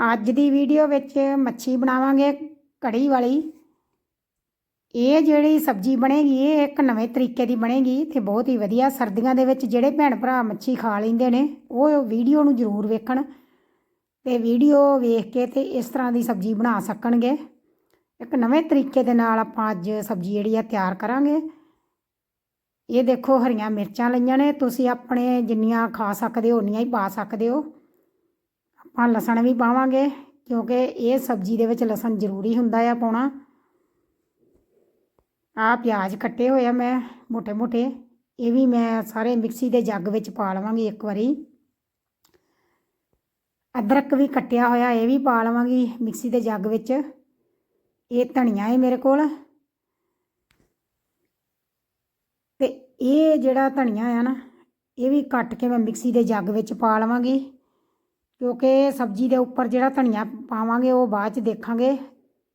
ਅੱਜ ਦੀ ਵੀਡੀਓ ਵਿੱਚ ਮੱਛੀ ਬਣਾਵਾਂਗੇ ਕੜੀ ਵਾਲੀ। ਇਹ ਜਿਹੜੀ ਸਬਜ਼ੀ ਬਣੇਗੀ, ਇਹ ਇੱਕ ਨਵੇਂ ਤਰੀਕੇ ਦੀ ਬਣੇਗੀ। ਤੇ ਬਹੁਤ ਹੀ ਵਧੀਆ ਸਰਦੀਆਂ ਦੇ ਵਿੱਚ ਜਿਹੜੇ ਭੈਣ ਭਰਾ ਮੱਛੀ ਖਾ ਲੈਂਦੇ ਨੇ, ਉਹ ਵੀਡੀਓ ਨੂੰ ਜ਼ਰੂਰ ਵੇਖਣ ਤੇ ਵੀਡੀਓ ਵੇਖ ਕੇ ਤੇ ਇਸ ਤਰ੍ਹਾਂ ਦੀ ਸਬਜ਼ੀ ਬਣਾ ਸਕਣਗੇ। ਇੱਕ ਨਵੇਂ ਤਰੀਕੇ ਦੇ ਨਾਲ ਆਪਾਂ ਅੱਜ ਸਬਜ਼ੀ ਜਿਹੜੀ ਆ ਤਿਆਰ ਕਰਾਂਗੇ। ਇਹ ਦੇਖੋ ਹਰੀਆਂ ਮਿਰਚਾਂ ਲਈਆਂ ਨੇ, ਤੁਸੀਂ ਆਪਣੇ ਜਿੰਨੀਆਂ ਖਾ ਸਕਦੇ ਹੋ, ਉਨੀਆਂ ਹੀ ਪਾ ਸਕਦੇ ਹੋ। ਆਪਾਂ ਲਸਣ ਵੀ ਪਾਵਾਂਗੇ, ਕਿਉਂਕਿ ਇਹ ਸਬਜ਼ੀ ਦੇ ਵਿੱਚ ਲਸਣ ਜ਼ਰੂਰੀ ਹੁੰਦਾ ਆ ਪਾਉਣਾ। ਆਹ ਪਿਆਜ਼ ਕੱਟੇ ਹੋਏ ਆ ਮੈਂ ਮੋٹے ਮੋٹے ਇਹ ਵੀ ਮੈਂ ਸਾਰੇ ਮਿਕਸੀ ਦੇ ਜੱਗ ਵਿੱਚ ਪਾ ਲਵਾਂਗੀ ਇੱਕ ਵਾਰੀ। ਅਦਰਕ ਵੀ ਕੱਟਿਆ ਹੋਇਆ, ਇਹ ਵੀ ਪਾ ਲਵਾਂਗੀ ਮਿਕਸੀ ਦੇ ਜੱਗ ਵਿੱਚ। ਇਹ ਧਨੀਆ ਹੈ ਮੇਰੇ ਕੋਲ। ਤੇ ਇਹ ਜਿਹੜਾ ਧਨੀਆ ਆ ਨਾ, ਇਹ ਵੀ ਕੱਟ ਕੇ ਮੈਂ ਮਿਕਸੀ ਦੇ ਜੱਗ ਵਿੱਚ ਪਾ ਲਵਾਂਗੀ। ਕਿਉਂਕਿ ਸਬਜ਼ੀ ਦੇ ਉੱਪਰ ਜਿਹੜਾ ਧਨੀਆ ਪਾਵਾਂਗੇ, ਉਹ ਬਾਅਦ ਚ ਦੇਖਾਂਗੇ।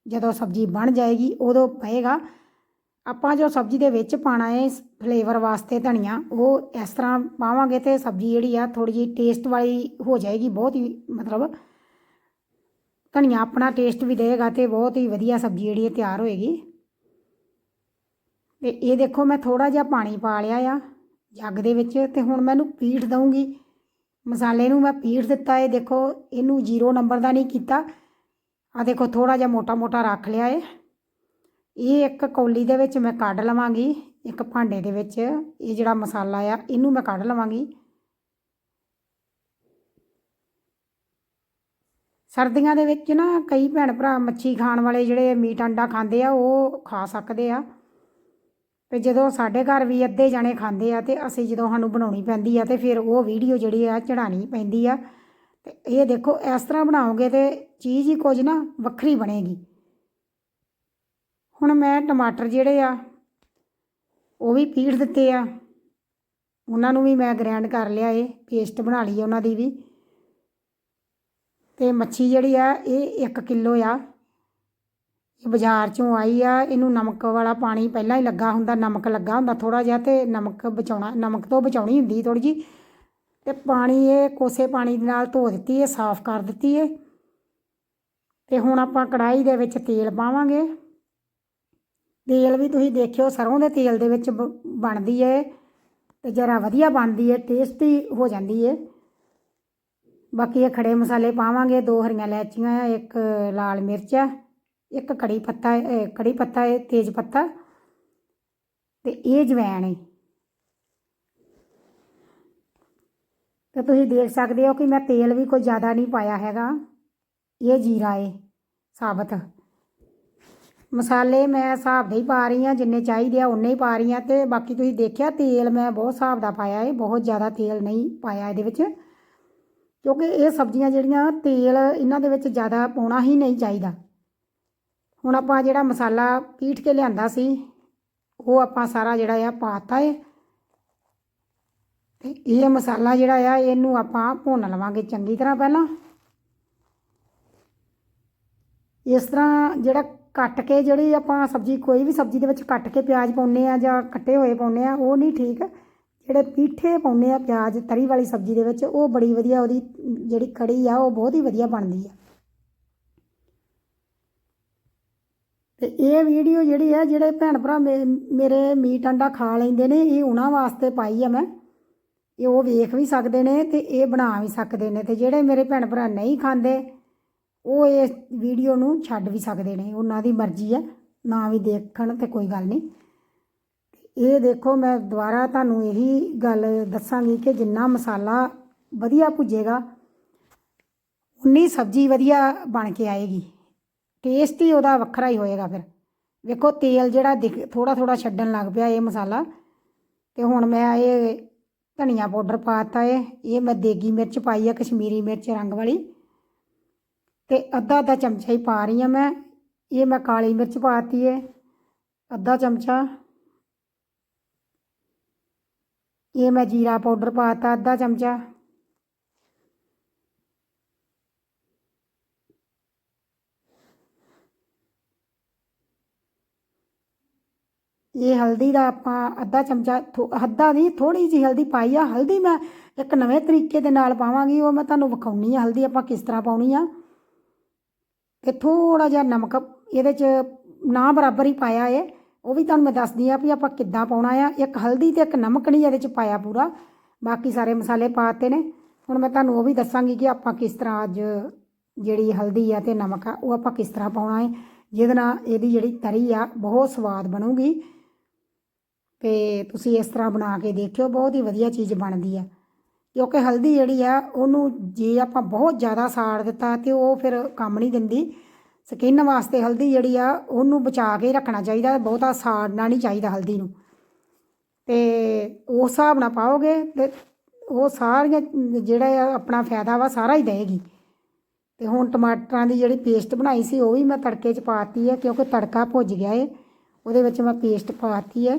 ਜਦੋਂ ਸਬਜ਼ੀ ਬਣ ਜਾਏਗੀ, ਉਦੋਂ ਪਏਗਾ। ਆਪਾਂ ਜੋ ਸਬਜ਼ੀ ਦੇ ਵਿੱਚ ਪਾਣਾ ਹੈ ਫਲੇਵਰ ਵਾਸਤੇ ਧਨੀਆ, ਉਹ ਇਸ ਤਰ੍ਹਾਂ ਪਾਵਾਂਗੇ ਤੇ ਸਬਜ਼ੀ ਜਿਹੜੀ ਆ ਥੋੜੀ ਜਿਹੀ ਟੇਸਟ ਵਾਲੀ ਹੋ ਜਾਏਗੀ, ਬਹੁਤ ਹੀ ਮਤਲਬ ਧਨੀਆ ਆਪਣਾ ਟੇਸਟ ਵੀ ਦੇਗਾ ਤੇ ਬਹੁਤ ਹੀ ਵਧੀਆ ਸਬਜ਼ੀ ਜਿਹੜੀ ਹੈ ਤਿਆਰ ਹੋਏਗੀ। ਤੇ ਇਹ ਦੇਖੋ, ਮੈਂ ਥੋੜਾ ਜਿਹਾ ਪਾਣੀ ਪਾ ਲਿਆ ਆ ਜੱਗ ਦੇ ਵਿੱਚ ਤੇ ਹੁਣ ਮੈਨੂੰ ਪੀਠ ਦਊਂਗੀ। ਮਸਾਲੇ ਨੂੰ ਮੈਂ ਪੀਠ ਦਿੱਤਾ ਹੈ ਦੇਖੋ, ਇਹਨੂੰ ਜ਼ੀਰੋ ਨੰਬਰ ਦਾ ਨਹੀਂ ਕੀਤਾ। ਆ ਦੇਖੋ ਥੋੜਾ ਜਿਹਾ ਮੋਟਾ ਮੋਟਾ ਰੱਖ ਲਿਆ ਹੈ ਇਹ ਇੱਕ ਕੌਲੀ ਦੇ ਵਿੱਚ ਮੈਂ ਕੱਢ ਲਵਾਂਗੀ, ਇੱਕ ਭਾਂਡੇ ਦੇ ਵਿੱਚ। ਇਹ ਜਿਹੜਾ ਮਸਾਲਾ ਆ, ਇਹਨੂੰ ਮੈਂ ਕੱਢ ਲਵਾਂਗੀ। ਸਰਦੀਆਂ ਦੇ ਵਿੱਚ ਨਾ ਕਈ ਭੈਣ ਭਰਾ ਮੱਛੀ ਖਾਣ ਵਾਲੇ ਜਿਹੜੇ ਮੀਟ ਅੰਡਾ ਖਾਂਦੇ ਆ, ਉਹ ਖਾ ਸਕਦੇ ਆ। ਤੇ ਜਦੋਂ ਸਾਡੇ ਘਰ ਵੀ ਅੱਧੇ ਜਾਣੇ ਖਾਂਦੇ ਆ ਤੇ ਅਸੀਂ ਜਦੋਂ ਸਾਨੂੰ ਬਣਾਉਣੀ ਪੈਂਦੀ ਆ ਤੇ ਫਿਰ ਉਹ ਵੀਡੀਓ ਜਿਹੜੀ ਆ ਚੜਾਣੀ ਪੈਂਦੀ ਆ। ਤੇ ਇਹ ਦੇਖੋ, ਇਸ ਤਰ੍ਹਾਂ ਬਣਾਓਗੇ ਤੇ ਚੀਜ਼ ਹੀ ਕੁਝ ਨਾ ਵੱਖਰੀ ਬਣੇਗੀ। ਹੁਣ ਮੈਂ ਟਮਾਟਰ ਜਿਹੜੇ ਆ, ਉਹ ਵੀ ਪੀੜ ਦਿੱਤੇ ਆ। ਉਹਨਾਂ ਨੂੰ ਵੀ ਮੈਂ ਗ੍ਰਾਈਂਡ ਕਰ ਲਿਆ ਏ ਪੇਸਟ ਬਣਾ ਲਈ ਉਹਨਾਂ ਦੀ ਵੀ। ਤੇ ਮੱਛੀ ਜਿਹੜੀ ਆ, ਇਹ 1 ਕਿਲੋ ਆ। ਇਹ ਬਾਜ਼ਾਰ ਚੋਂ ਆਈ ਆ, ਇਹਨੂੰ ਨਮਕ ਵਾਲਾ ਪਾਣੀ ਪਹਿਲਾਂ ਹੀ ਲੱਗਾ ਹੁੰਦਾ, ਨਮਕ ਲੱਗਾ ਹੁੰਦਾ ਥੋੜਾ ਜਿਹਾ ਤੇ ਨਮਕ ਬਚਾਉਣਾ, ਨਮਕ ਤੋਂ ਬਚਾਉਣੀ ਹੁੰਦੀ ਥੋੜੀ ਜੀ ਤੇ ਪਾਣੀ ਇਹ ਕੋਸੇ ਪਾਣੀ ਦੇ ਨਾਲ ਧੋ ਦਿੱਤੀ ਹੈ ਸਾਫ਼ ਕਰ ਦਿੱਤੀ ਹੈ ਤੇ ਹੁਣ ਆਪਾਂ ਕੜਾਈ ਦੇ ਵਿੱਚ ਤੇਲ ਪਾਵਾਂਗੇ। ਤੇਲ ਵੀ ਤੁਸੀਂ ਦੇਖਿਓ, ਸਰੋਂ ਦੇ ਤੇਲ ਦੇ ਵਿੱਚ ਬ- ਬਣਦੀ ਹੈ ਤੇ ਜਰਾ ਵਧੀਆ ਬਣਦੀ ਹੈ ਟੇਸਟੀ ਹੋ ਜਾਂਦੀ ਹੈ ਬਾਕੀ ਇਹ ਖੜੇ ਮਸਾਲੇ ਪਾਵਾਂਗੇ, ਦੋ ਹਰੀਆਂ ਇਲਾਇਚੀਆਂ, ਇੱਕ ਲਾਲ ਮਿਰਚ। ਹੈ ਇੱਕ ਕੜੀ ਪੱਤਾ ਹੈ ਕੜੀ ਪੱਤਾ ਹੈ, ਤੇਜ ਪੱਤਾ। ਤੇ ਇਹ ਜਵੈਣ ਹੈ। ਤੇ ਤੁਸੀਂ ਦੇਖ ਸਕਦੇ ਹੋ ਕਿ ਮੈਂ ਤੇਲ ਵੀ ਕੋਈ ਜ਼ਿਆਦਾ ਨਹੀਂ ਪਾਇਆ ਹੈਗਾ। ਇਹ ਜੀਰਾ ਹੈ, ਸਾਬਤ। ਮਸਾਲੇ ਮੈਂ ਹਿਸਾਬ ਦੇ ਹੀ ਪਾ ਰਹੀ ਹਾਂ, ਜਿੰਨੇ ਚਾਹੀਦੇ ਆ ਉਨੇ ਹੀ ਪਾ ਰਹੀ ਹਾਂ ਤੇ ਬਾਕੀ ਤੁਸੀਂ ਦੇਖਿਆ ਤੇਲ ਮੈਂ ਬਹੁਤ ਹਿਸਾਬ ਦਾ ਪਾਇਆ ਹੈ, ਬਹੁਤ ਜ਼ਿਆਦਾ ਤੇਲ ਨਹੀਂ ਪਾਇਆ ਇਹਦੇ ਵਿੱਚ। ਕਿਉਂਕਿ ਇਹ ਸਬਜ਼ੀਆਂ ਜਿਹੜੀਆਂ ਤੇਲ ਇਹਨਾਂ ਦੇ ਵਿੱਚ ਜ਼ਿਆਦਾ ਪਾਉਣਾ ਹੀ ਨਹੀਂ ਚਾਹੀਦਾ। ਹੁਣ ਆਪਾਂ ਜਿਹੜਾ ਮਸਾਲਾ ਪੀਠ ਕੇ ਲਿਆਂਦਾ ਸੀ, ਉਹ ਆਪਾਂ ਸਾਰਾ ਜਿਹੜਾ ਆ ਪਾਤਾ ਹੈ ਤੇ ਇਹ ਮਸਾਲਾ ਜਿਹੜਾ ਆ, ਇਹਨੂੰ ਆਪਾਂ ਭੁੰਨ ਲਵਾਂਗੇ ਚੰਗੀ ਤਰ੍ਹਾਂ ਪਹਿਲਾਂ। ਇਸ ਤਰ੍ਹਾਂ ਜਿਹੜਾ ਕੱਟ ਕੇ ਜਿਹੜੀ ਆਪਾਂ ਸਬਜ਼ੀ, ਕੋਈ ਵੀ ਸਬਜ਼ੀ ਦੇ ਵਿੱਚ ਕੱਟ ਕੇ ਪਿਆਜ਼ ਪਾਉਂਦੇ ਆ ਜਾਂ ਕੱਟੇ ਹੋਏ ਪਾਉਂਦੇ ਆ, ਉਹ ਨਹੀਂ ਠੀਕ। ਜਿਹੜੇ ਪੀਠੇ ਪਾਉਂਦੇ ਆ ਪਿਆਜ਼, ਤਰੀ ਵਾਲੀ ਸਬਜ਼ੀ ਦੇ ਵਿੱਚ, ਉਹ ਬੜੀ ਵਧੀਆ ਉਹਦੀ ਜਿਹੜੀ ਕੜੀ ਆ, ਉਹ ਬਹੁਤ ਹੀ ਵਧੀਆ ਬਣਦੀ ਆ। ਤੇ ਇਹ ਵੀਡੀਓ ਜਿਹੜੀ ਹੈ ਜਿਹੜੇ ਭੈਣ ਭਰਾ ਮੇ- ਮੇਰੇ ਮੀਟ ਅੰਡਾ ਖਾ ਲੈਂਦੇ ਨੇ, ਇਹ ਉਹਨਾਂ ਵਾਸਤੇ ਪਾਈ ਆ ਮੈਂ। ਇਹ ਉਹ ਵੇਖ ਵੀ ਸਕਦੇ ਨੇ ਤੇ ਇਹ ਬਣਾ ਵੀ ਸਕਦੇ ਨੇ ਤੇ ਜਿਹੜੇ ਮੇਰੇ ਭੈਣ ਭਰਾ ਨਹੀਂ ਖਾਂਦੇ, ਉਹ ਇਸ ਵੀਡੀਓ ਨੂੰ ਛੱਡ ਵੀ ਸਕਦੇ ਨੇ, ਉਹਨਾਂ ਦੀ ਮਰਜ਼ੀ ਹੈ ਨਾ ਵੀ ਦੇਖਣ ਤੇ ਕੋਈ ਗੱਲ ਨਹੀਂ। ਇਹ ਦੇਖੋ, ਮੈਂ ਦੁਬਾਰਾ ਤੁਹਾਨੂੰ ਇਹੀ ਗੱਲ ਦੱਸਾਂਗੀ ਕਿ ਜਿੰਨਾ ਮਸਾਲਾ ਵਧੀਆ ਭੁੱਜੇਗਾ ਉਨੀ ਸਬਜ਼ੀ ਵਧੀਆ ਬਣ ਕੇ ਆਏਗੀ। ਟੇਸਟ ਹੀ ਉਹਦਾ ਵੱਖਰਾ ਹੀ ਹੋਏਗਾ ਫਿਰ। ਵੇਖੋ ਤੇਲ ਜਿਹੜਾ ਦਿਖ ਥੋੜਾ ਥੋੜਾ ਛੱਡਣ ਲੱਗ ਪਿਆ ਇਹ ਮਸਾਲਾ। ਤੇ ਹੁਣ ਮੈਂ ਇਹ ਧਨੀਆ ਪਾਊਡਰ ਪਾਤਾ ਹੈ ਇਹ ਮੈਂ ਦੇਗੀ ਮਿਰਚ ਪਾਈ ਹੈ ਕਸ਼ਮੀਰੀ ਮਿਰਚ ਰੰਗ ਵਾਲੀ। ਤੇ ਅੱਧਾ ਅੱਧਾ ਚਮਚਾ ਹੀ ਪਾ ਰਹੀ ਹਾਂ ਮੈਂ। ਇਹ ਮੈਂ ਕਾਲੀ ਮਿਰਚ ਪਾਤੀ ਹੈ ਅੱਧਾ ਚਮਚਾ। ਇਹ ਮੈਂ ਜੀਰਾ ਪਾਊਡਰ ਪਾਤਾ, ਅੱਧਾ ਚਮਚਾ। ਇਹ ਹਲਦੀ ਦਾ ਆਪਾਂ ਅੱਧਾ ਚਮਚਾ ਥੋ- ਅੱਧਾ ਨਹੀਂ ਥੋੜੀ ਜਿਹੀ ਹਲਦੀ ਪਾਈ ਆ। ਹਲਦੀ ਮੈਂ ਇੱਕ ਨਵੇਂ ਤਰੀਕੇ ਦੇ ਨਾਲ ਪਾਵਾਂਗੀ, ਉਹ ਮੈਂ ਤੁਹਾਨੂੰ ਵਿਖਾਉਣੀ ਆ। ਹਲਦੀ ਆਪਾਂ ਕਿਸ ਤਰ੍ਹਾਂ ਪਾਉਣੀ ਆ? ਤੇ ਥੋੜਾ ਜਿਹਾ ਨਮਕ, ਇਹਦੇ 'ਚ ਨਾ ਬਰਾਬਰ ਹੀ ਪਾਇਆ ਏ। ਉਹ ਵੀ ਤੁਹਾਨੂੰ ਮੈਂ ਦੱਸਦੀ ਆ ਵੀ ਆਪਾਂ ਕਿੱਦਾਂ ਪਾਉਣਾ ਆ। ਇੱਕ ਹਲਦੀ ਤੇ ਇੱਕ ਨਮਕ ਨਹੀਂ ਇਹਦੇ 'ਚ ਪਾਇਆ ਪੂਰਾ। ਬਾਕੀ ਸਾਰੇ ਮਸਾਲੇ ਪਾਤੇ ਨੇ। ਹੁਣ ਮੈਂ ਤੁਹਾਨੂੰ ਉਹ ਵੀ ਦੱਸਾਂਗੀ ਕਿ ਆਪਾਂ ਕਿਸ ਤਰ੍ਹਾਂ ਅੱਜ ਜਿਹੜੀ ਹਲਦੀ ਆ ਤੇ ਨਮਕ ਆ, ਉਹ ਆਪਾਂ ਕਿਸ ਤਰ੍ਹਾਂ ਪਾਉਣਾ ਹੈ ਜਿਹਦੇ ਨਾਲ ਇਹਦੀ ਜਿਹੜੀ ਤਰੀ ਆ, ਬਹੁਤ ਸਵਾਦ ਬਣੂਗੀ। ਤੇ ਤੁਸੀਂ ਇਸ ਤਰ੍ਹਾਂ ਬਣਾ ਕੇ ਦੇਖਿਓ, ਬਹੁਤ ਹੀ ਵਧੀਆ ਚੀਜ਼ ਬਣਦੀ ਆ। ਕਿਉਂਕਿ ਹਲਦੀ ਜਿਹੜੀ ਆ, ਉਹਨੂੰ ਜੇ ਆਪਾਂ ਬਹੁਤ ਜ਼ਿਆਦਾ ਸਾੜ ਦਿੱਤਾ ਤੇ ਉਹ ਫਿਰ ਕੰਮ ਨਹੀਂ ਦਿੰਦੀ। ਸਕਿਨ ਵਾਸਤੇ ਹਲਦੀ ਜਿਹੜੀ ਆ, ਉਹਨੂੰ ਬਚਾ ਕੇ ਰੱਖਣਾ ਚਾਹੀਦਾ, ਬਹੁਤਾ ਸਾੜਨਾ ਨਹੀਂ ਚਾਹੀਦਾ ਹਲਦੀ ਨੂੰ। ਤੇ ਉਸ ਹਿਸਾਬ ਨਾਲ ਪਾਓਗੇ ਤੇ ਉਹ ਸਾਰੀਆਂ ਜਿਹੜਾ ਆ, ਆਪਣਾ ਫਾਇਦਾ ਵਾ ਸਾਰਾ ਹੀ ਦੇਗੀ ਤੇ ਹੁਣ ਟਮਾਟਰਾਂ ਦੀ ਜਿਹੜੀ ਪੇਸਟ ਬਣਾਈ ਸੀ, ਉਹ ਵੀ ਮੈਂ ਤੜਕੇ 'ਚ ਪਾਤੀ ਹੈ ਕਿਉਂਕਿ ਤੜਕਾ ਭੁੱਜ ਗਿਆ ਏ। ਉਹਦੇ ਵਿੱਚ ਮੈਂ ਪੇਸਟ ਪਾਤੀ ਹੈ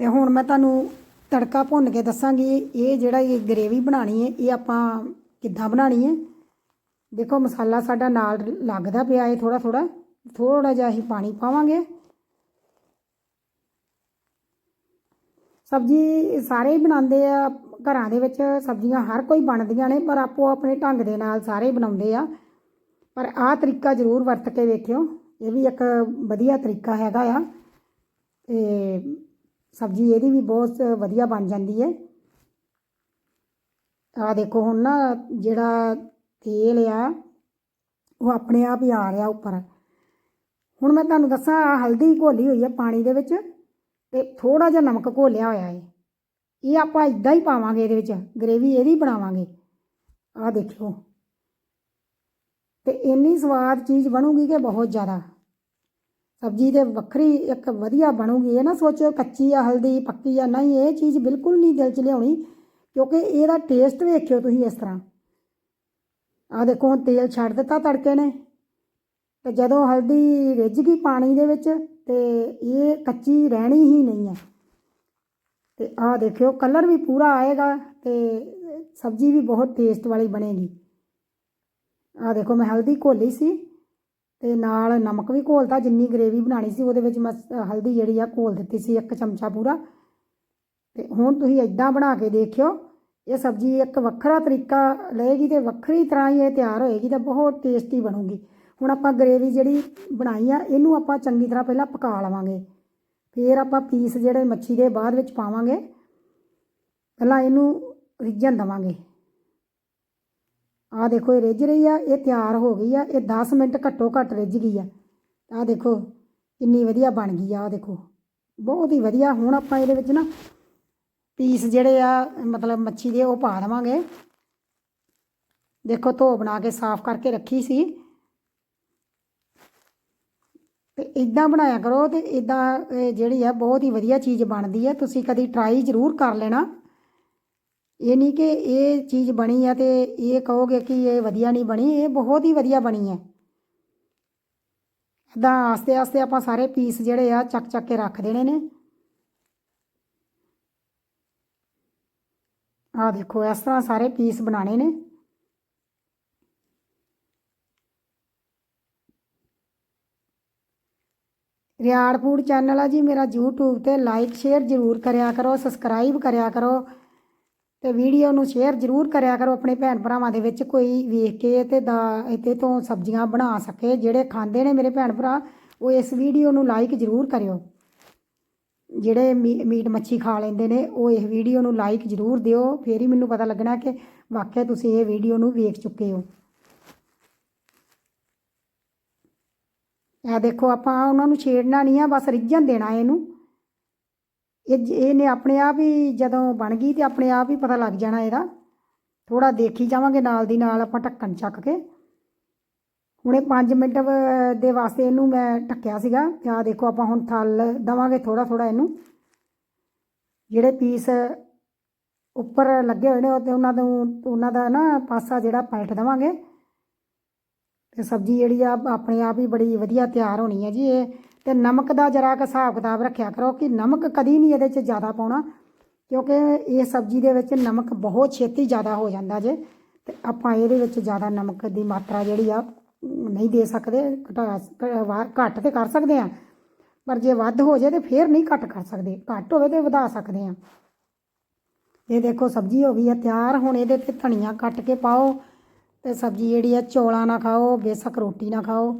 ਤੇ ਹੁਣ ਮੈਂ ਤੁਹਾਨੂੰ ਤੜਕਾ ਭੁੰਨ ਕੇ ਦੱਸਾਂਗੀ, ਇਹ ਜਿਹੜਾ ਇਹ ਗਰੇਵੀ ਬਣਾਣੀ ਹੈ, ਇਹ ਆਪਾਂ ਕਿੱਦਾਂ ਬਣਾਣੀ ਹੈ? ਦੇਖੋ, ਮਸਾਲਾ ਸਾਡਾ ਨਾਲ ਲੱਗਦਾ ਪਿਆ ਹੈ ਥੋੜਾ ਥੋੜਾ ਥੋੜਾ ਜਿਹਾ ਹੀ ਪਾਣੀ ਪਾਵਾਂਗੇ। ਸਬਜ਼ੀ ਸਾਰੇ ਹੀ ਬਣਾਉਂਦੇ ਆ, ਘਰਾਂ ਦੇ ਵਿੱਚ ਸਬਜ਼ੀਆਂ ਹਰ ਕੋਈ ਬਣਦੀਆਂ ਨੇ, ਪਰ ਆਪੋ ਆਪਣੇ ਢੰਗ ਦੇ ਨਾਲ ਸਾਰੇ ਹੀ ਬਣਾਉਂਦੇ ਆ। ਪਰ ਆਹ ਤਰੀਕਾ ਜ਼ਰੂਰ ਵਰਤ ਕੇ ਵੇਖਿਓ, ਇਹ ਵੀ ਇੱਕ ਵਧੀਆ ਤਰੀਕਾ ਹੈਗਾ ਆ। ਤੇ ਸਬਜ਼ੀ ਇਹਦੀ ਵੀ ਬਹੁਤ ਵਧੀਆ ਬਣ ਜਾਂਦੀ ਹੈ। ਆ ਦੇਖੋ ਹੁਣ ਨਾ ਜਿਹੜਾ ਤੇਲ ਆ, ਉਹ ਆਪਣੇ ਆਪ ਹੀ ਆ ਰਿਹਾ ਉੱਪਰ। ਹੁਣ ਮੈਂ ਤੁਹਾਨੂੰ ਦੱਸਾਂ ਹਲਦੀ ਘੋਲੀ ਹੋਈ ਹੈ ਪਾਣੀ ਦੇ ਵਿੱਚ ਤੇ ਥੋੜਾ ਜਿਹਾ ਨਮਕ ਘੋਲਿਆ ਹੋਇਆ ਹੈ ਇਹ ਆਪਾਂ ਇਦਾਂ ਹੀ ਪਾਵਾਂਗੇ ਇਹਦੇ ਵਿੱਚ, ਗ੍ਰੇਵੀ ਇਹਦੀ ਬਣਾਵਾਂਗੇ। ਆਹ ਦੇਖਿਓ ਤੇ ਇੰਨੀ ਸਵਾਦ ਚੀਜ਼ ਬਣੂਗੀ ਕਿ ਬਹੁਤ ਜ਼ਿਆਦਾ। ਸਬਜ਼ੀ ਤੇ ਵੱਖਰੀ ਇੱਕ ਵਧੀਆ ਬਣੂਗੀ, ਇਹ ਨਾ ਸੋਚੋ ਕੱਚੀ ਆ, ਹਲਦੀ, ਪੱਕੀ ਆ, ਨਹੀਂ, ਇਹ ਚੀਜ਼ ਬਿਲਕੁਲ ਨਹੀਂ ਦਿਲ 'ਚ ਲਿਆਉਣੀ, ਕਿਉਂਕਿ ਇਹਦਾ ਟੇਸਟ ਵੇਖਿਓ ਤੁਸੀਂ ਇਸ ਤਰ੍ਹਾਂ। ਆਹ ਦੇਖੋ, ਹੁਣ ਤੇਲ ਛੱਡ ਦਿੱਤਾ ਤੜਕੇ ਨੇ, ਤੇ ਜਦੋਂ ਹਲਦੀ ਰਿੱਝ ਗਈ ਪਾਣੀ ਦੇ ਵਿੱਚ, ਤੇ ਇਹ ਕੱਚੀ ਰਹਿਣੀ ਹੀ ਨਹੀਂ ਹੈ। ਤੇ ਆਹ ਦੇਖਿਓ ਕਲਰ ਵੀ ਪੂਰਾ ਆਏਗਾ, ਤੇ ਸਬਜ਼ੀ ਵੀ ਬਹੁਤ ਟੇਸਟ ਵਾਲੀ ਬਣੇਗੀ। ਆਹ ਦੇਖੋ, ਮੈਂ ਹਲਦੀ ਘੋਲੀ ਸੀ। ਤੇ ਨਾਲ ਨਮਕ ਵੀ ਘੋਲਤਾ, ਜਿੰਨੀ ਗ੍ਰੇਵੀ ਬਣਾਣੀ ਸੀ ਉਹਦੇ ਵਿੱਚ ਮੈਂ ਹਲਦੀ ਜਿਹੜੀ ਆ ਘੋਲ ਦਿੱਤੀ ਸੀ ਇੱਕ ਚਮਚਾ ਪੂਰਾ। ਤੇ ਹੁਣ ਤੁਸੀਂ ਇਦਾਂ ਬਣਾ ਕੇ ਦੇਖਿਓ, ਇਹ ਸਬਜ਼ੀ ਇੱਕ ਵੱਖਰਾ ਤਰੀਕਾ ਲਏਗੀ ਤੇ ਵੱਖਰੀ ਤਰ੍ਹਾਂ ਹੀ ਇਹ ਤਿਆਰ ਹੋਏਗੀ ਤਾਂ ਬਹੁਤ ਟੇਸਟੀ ਬਣੂਗੀ। ਹੁਣ ਆਪਾਂ ਗ੍ਰੇਵੀ ਜਿਹੜੀ ਬਣਾਈ ਆ, ਇਹਨੂੰ ਆਪਾਂ ਚੰਗੀ ਤਰ੍ਹਾਂ ਪਹਿਲਾਂ ਪਕਾ ਲਵਾਂਗੇ। ਫਿਰ ਆਪਾਂ ਪੀਸ ਜਿਹੜੇ ਮੱਛੀ ਦੇ ਬਾਅਦ ਵਿੱਚ ਪਾਵਾਂਗੇ। ਪਹਿਲਾਂ ਇਹਨੂੰ ਰਿੱਝਣ ਦਵਾਂਗੇ। ਆਹ ਦੇਖੋ, ਇਹ ਰਿੱਝ ਰਹੀ ਆ, ਇਹ ਤਿਆਰ ਹੋ ਗਈ ਆ, ਇਹ 10 ਮਿੰਟ ਘੱਟੋ ਘੱਟ ਰਿੱਝ ਗਈ ਆ। ਆਹ ਦੇਖੋ, ਕਿੰਨੀ ਵਧੀਆ ਬਣ ਗਈ ਆ, ਆਹ ਦੇਖੋ। ਬਹੁਤ ਹੀ ਵਧੀਆ, ਹੁਣ ਆਪਾਂ ਇਹਦੇ ਵਿੱਚ ਨਾ ਪੀਸ ਜਿਹੜੇ ਆ, ਮਤਲਬ ਮੱਛੀ ਦੇ, ਉਹ ਪਾ ਦੇਵਾਂਗੇ। ਦੇਖੋ, ਧੋ ਬਣਾ ਕੇ ਸਾਫ਼ ਕਰਕੇ ਰੱਖੀ ਸੀ। ਤੇ ਇਦਾਂ ਬਣਾਇਆ ਕਰੋ ਤੇ ਇਦਾਂ ਜਿਹੜੀ ਆ, ਬਹੁਤ ਹੀ ਵਧੀਆ ਚੀਜ਼ ਬਣਦੀ ਹੈ ਤੁਸੀਂ ਕਦੀ ਟਰਾਈ ਜ਼ਰੂਰ ਕਰ ਲੈਣਾ। ਇਹ ਨਹੀਂ ਕਿ ਇਹ ਚੀਜ਼ ਬਣੀ ਆ ਤੇ ਇਹ ਕਹੋਗੇ ਕਿ ਇਹ ਵਧੀਆ ਨਹੀਂ ਬਣੀ, ਇਹ ਬਹੁਤ ਹੀ ਵਧੀਆ ਬਣੀ ਹੈ। ਇਦਾਂ ਆਸਤੇ ਆਸਤੇ ਆਪਾਂ ਸਾਰੇ ਪੀਸ ਜਿਹੜੇ ਆ ਚੱਕ ਚੱਕ ਕੇ ਰੱਖ ਦੇਣੇ ਨੇ। ਆਹ ਦੇਖੋ, ਇਸ ਤਰ੍ਹਾਂ ਸਾਰੇ ਪੀਸ ਬਣਾਣੇ ਨੇ। ਰਿਆੜ ਫੂਡ ਚੈਨਲ ਆ ਜੀ, ਮੇਰਾ YouTube ਤੇ ਲਾਈਕ ਸ਼ੇਅਰ ਜ਼ਰੂਰ ਕਰਿਆ ਕਰੋ ਸਬਸਕ੍ਰਾਈਬ ਕਰਿਆ ਕਰੋ। ਤੇ ਵੀਡੀਓ ਨੂੰ ਸ਼ੇਅਰ ਜ਼ਰੂਰ ਕਰਿਆ ਕਰੋ ਆਪਣੇ ਭੈਣ ਭਰਾਵਾਂ ਦੇ ਵਿੱਚ, ਕੋਈ ਵੇਖ ਕੇ ਤੇ ਦਾ ਇੱਥੇ ਤੋਂ ਸਬਜ਼ੀਆਂ ਬਣਾ ਸਕੇ, ਜਿਹੜੇ ਖਾਂਦੇ ਨੇ ਮੇਰੇ ਭੈਣ ਭਰਾ, ਉਹ ਇਸ ਵੀਡੀਓ ਨੂੰ ਲਾਈਕ ਜ਼ਰੂਰ ਕਰਿਓ। ਜਿਹੜੇ ਮੀਟ ਮੱਛੀ ਖਾ ਲੈਂਦੇ ਨੇ, ਉਹ ਇਸ ਵੀਡੀਓ ਨੂੰ ਲਾਈਕ ਜ਼ਰੂਰ ਦਿਓ। ਫੇਰ ਹੀ ਮੈਨੂੰ ਪਤਾ ਲੱਗਣਾ ਕਿ ਵਾਕਿਆ ਤੁਸੀਂ ਇਹ ਵੀਡੀਓ ਨੂੰ ਵੇਖ ਚੁੱਕੇ ਹੋ। ਇਹ ਦੇਖੋ, ਆਪਾਂ ਉਹਨਾਂ ਨੂੰ ਛੇੜਨਾ ਨਹੀਂ ਆ, ਬਸ ਰਿੱਝਣ ਦੇਣਾ ਇਹਨੂੰ। ਇਹ ਇਹਨੇ ਆਪਣੇ ਆਪ ਹੀ ਜਦੋਂ ਬਣ ਗਈ ਤੇ ਆਪਣੇ ਆਪ ਹੀ ਪਤਾ ਲੱਗ ਜਾਣਾ ਇਹਦਾ। ਥੋੜਾ ਦੇਖੀ ਜਾਵਾਂਗੇ ਨਾਲ ਦੀ ਨਾਲ ਆਪਾਂ ਢੱਕਣ ਚੱਕ ਕੇ। ਹੁਣੇ 5 ਮਿੰਟ ਦੇ ਵਾਸਤੇ ਇਹਨੂੰ ਮੈਂ ਢੱਕਿਆ ਸੀਗਾ ਤੇ ਆ ਦੇਖੋ ਆਪਾਂ ਹੁਣ ਥਲ ਦਵਾਂਗੇ ਥੋੜਾ ਥੋੜਾ ਇਹਨੂੰ। ਜਿਹੜੇ ਪੀਸ ਉੱਪਰ ਲੱਗੇ ਹੋਏ ਨੇ ਉਹ ਤੇ ਉਹਨਾਂ ਨੂੰ, ਉਹਨਾਂ ਦਾ ਨਾ ਪਾਸਾ ਜਿਹੜਾ ਪਲਟ ਦਵਾਂਗੇ। ਤੇ ਸਬਜ਼ੀ ਜਿਹੜੀ ਆ, ਆਪਣੇ ਆਪ ਹੀ ਬੜੀ ਵਧੀਆ ਤਿਆਰ ਹੋਣੀ ਹੈ ਜੀ ਇਹ। ਤੇ ਨਮਕ ਦਾ ਜਰਾ ਕੁ ਹਿਸਾਬ ਕਿਤਾਬ ਰੱਖਿਆ ਕਰੋ ਕਿ ਨਮਕ ਕਦੀ ਨਹੀਂ ਇਹਦੇ 'ਚ ਜ਼ਿਆਦਾ ਪਾਉਣਾ, ਕਿਉਂਕਿ ਇਹ ਸਬਜ਼ੀ ਦੇ ਵਿੱਚ ਨਮਕ ਬਹੁਤ ਛੇਤੀ ਜ਼ਿਆਦਾ ਹੋ ਜਾਂਦਾ ਜੇ, ਤੇ ਆਪਾਂ ਇਹਦੇ ਵਿੱਚ ਜ਼ਿਆਦਾ ਨਮਕ ਦੀ ਮਾਤਰਾ ਜਿਹੜੀ ਆ, ਨਹੀਂ ਦੇ ਸਕਦੇ, ਘਟਾ ਘੱਟ ਤੇ ਕਰ ਸਕਦੇ ਆ, ਪਰ ਜੇ ਵੱਧ ਹੋ ਜਾਏ ਤੇ ਫੇਰ ਨਹੀਂ ਘੱਟ ਕਰ ਸਕਦੇ, ਘੱਟ ਹੋਵੇ ਤੇ ਵਧਾ ਸਕਦੇ ਆ। ਇਹ ਦੇਖੋ ਸਬਜ਼ੀ ਹੋ ਗਈ ਆ ਤਿਆਰ, ਹੁਣ ਇਹਦੇ ਤੇ ਧਨੀਆ ਕੱਟ ਕੇ ਪਾਓ, ਤੇ ਸਬਜ਼ੀ ਜਿਹੜੀ ਆ ਚੌਲਾਂ ਨਾ ਖਾਓ, ਬੇਸਕ ਰੋਟੀ ਨਾ ਖਾਓ।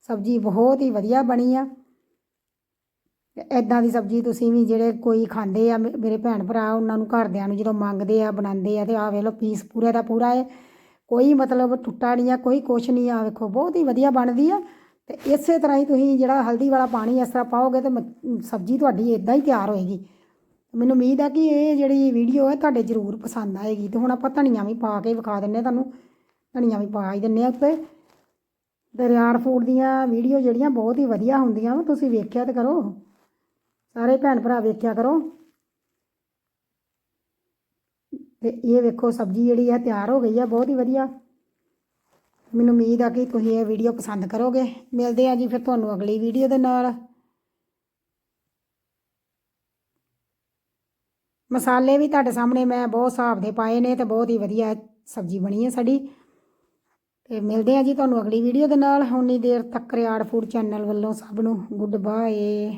ਸਬਜ਼ੀ ਬਹੁਤ ਹੀ ਵਧੀਆ ਬਣੀ ਆ। ਤੇ ਇਦਾਂ ਦੀ ਸਬਜ਼ੀ ਤੁਸੀਂ ਵੀ ਜਿਹੜੇ ਕੋਈ ਖਾਂਦੇ ਆ, ਮੇ- ਮੇਰੇ ਭੈਣ ਭਰਾ ਉਹਨਾਂ ਨੂੰ ਘਰਦਿਆਂ ਨੂੰ ਜਦੋਂ ਮੰਗਦੇ ਆ, ਬਣਾਉਂਦੇ ਆ ਤੇ ਆ ਵੇਖ ਲਓ ਪੀਸ ਪੂਰੇ ਦਾ ਪੂਰਾ ਹੈ ਕੋਈ ਮਤਲਬ ਟੁੱਟਾ ਨਹੀਂ ਆ, ਕੋਈ ਕੁਛ ਨਹੀਂ ਆ, ਵੇਖੋ ਬਹੁਤ ਹੀ ਵਧੀਆ ਬਣਦੀ ਆ। ਤੇ ਇਸੇ ਤਰ੍ਹਾਂ ਹੀ ਤੁਸੀਂ ਜਿਹੜਾ ਹਲਦੀ ਵਾਲਾ ਪਾਣੀ ਇਸ ਤਰ੍ਹਾਂ ਪਾਓਗੇ ਤੇ ਮ- ਸਬਜ਼ੀ ਤੁਹਾਡੀ ਇਦਾਂ ਹੀ ਤਿਆਰ ਹੋਏਗੀ। ਮੈਨੂੰ ਉਮੀਦ ਆ ਕਿ ਇਹ ਜਿਹੜੀ ਵੀਡੀਓ ਹੈ ਤੁਹਾਡੇ ਜ਼ਰੂਰ ਪਸੰਦ ਆਏਗੀ। ਤੇ ਹੁਣ ਆਪਾਂ ਧਨੀਆ ਵੀ ਪਾ ਕੇ ਵਿਖਾ ਦਿੰਨੇ ਤੁਹਾਨੂੰ। ਧਨੀਆ ਵੀ ਪਾ ਹੀ ਦਿੰਨੇ ਆ ਉੱਤੇ। ਦਰਿਆਣ ਫੂਡ ਦੀਆਂ ਵੀਡੀਓ ਜਿਹੜੀਆਂ ਬਹੁਤ ਹੀ ਵਧੀਆ ਹੁੰਦੀਆਂ ਵਾ, ਤੁਸੀਂ ਵੇਖਿਆ ਤੇ ਕਰੋ। ਸਾਰੇ ਭੈਣ ਭਰਾ ਵੇਖਿਆ ਕਰੋ। ਤੇ ਇਹ ਵੇਖੋ, ਸਬਜ਼ੀ ਜਿਹੜੀ ਆ, ਤਿਆਰ ਹੋ ਗਈ ਆ, ਬਹੁਤ ਹੀ ਵਧੀਆ। ਮੈਨੂੰ ਉਮੀਦ ਆ ਕਿ ਤੁਸੀਂ ਇਹ ਵੀਡੀਓ ਪਸੰਦ ਕਰੋਗੇ। ਮਿਲਦੇ ਆ ਜੀ ਫਿਰ ਤੁਹਾਨੂੰ ਅਗਲੀ ਵੀਡੀਓ ਦੇ ਨਾਲ। ਮਸਾਲੇ ਵੀ ਤੁਹਾਡੇ ਸਾਹਮਣੇ ਮੈਂ ਬਹੁਤ ਹਿਸਾਬ ਦੇ ਪਾਏ ਨੇ ਤੇ ਬਹੁਤ ਹੀ ਵਧੀਆ ਸਬਜ਼ੀ ਬਣੀ ਹੈ ਸਾਡੀ। ਤੇ ਮਿਲਦੇ ਆ ਜੀ ਤੁਹਾਨੂੰ ਅਗਲੀ ਵੀਡੀਓ ਦੇ ਨਾਲ। ਉਨੀ ਦੇਰ ਤੱਕ ਰਿਆੜ ਫੂਡ ਚੈਨਲ ਵੱਲੋਂ ਸਭ ਨੂੰ ਗੁੱਡ ਬਾਏ।